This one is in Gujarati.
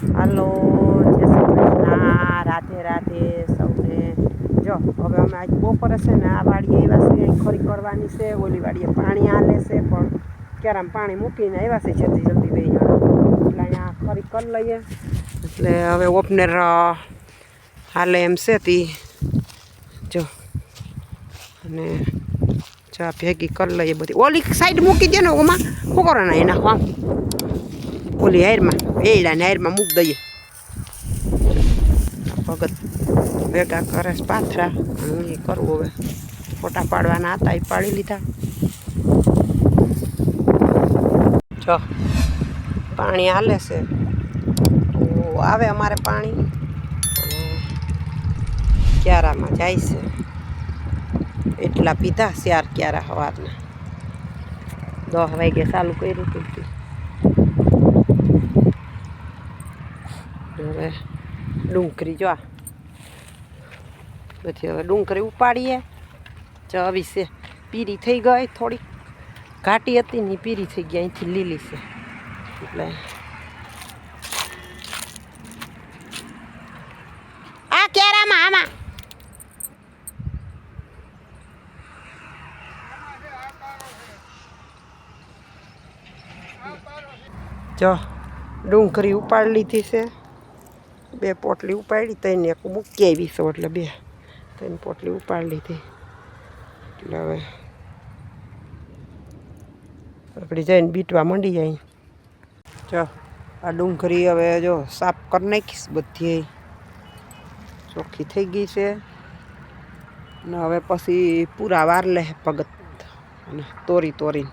હાલો, જય શ્રી કૃષ્ણ. રાધે રાધે સૌને. જો, હવે અમે આજ બપોરે છે ને આ વાડીએ આવ્યા છે ખરી કરવાની છે, ઓલી વાડીએ પાણી આલે છે, પણ ક્યારામાં પાણી મૂકીને આવ્યા છે જલ્દી જલ્દી બે એટલે અહીંયા ખરી કરી લઈએ. એટલે હવે ઓપનર હાલે એમ છે તી. જો, અને ચા ભેગી કરી લઈએ બધી. ઓલી સાઈડ મૂકી દે ને ઓમાં. શું કરો ને એ નાખો આમ ઓલી હારમાં એડા ને હારમાં મૂકી દઈએ ભગત ભેગા કરે પાથરા હું એ કરવું હવે ફોટા પાડવાના હતા એ પાડી લીધા જો પાણી હાલે છે તો આવે અમારે પાણી ક્યારામાં જાય છે એટલા પીધા ચાર ક્યારા સવારના દસ વાગે ચાલુ કર્યું હતું તે. હવે ડુંગળી, જો આ. બધી હવે ડુંગળી ઉપાડીએ. ચવી છે. પીરી થઈ ગઈ થોડી ઘાટી હતી ને પીરી થઈ ગઈ. અહીંથી લીલી છે. એટલે આ કેરામાં આમાં. જો, ડુંગળી ઉપાડી લીધી છે. બે પોટલી ઉપાડી તઈને એક મૂકી આવી છે એટલે બે ત્રણ પોટલી ઉપાડી લીધી. એટલે હવે આપણે જઈને બીટવા મંડી જાય જો આ ડુંગળી હવે જો સાફ કરી નાખીશ બધી ચોખ્ખી થઈ ગઈ છે. અને હવે પછી પૂરા વાર લે ભગત. અને તોરી તોરીને.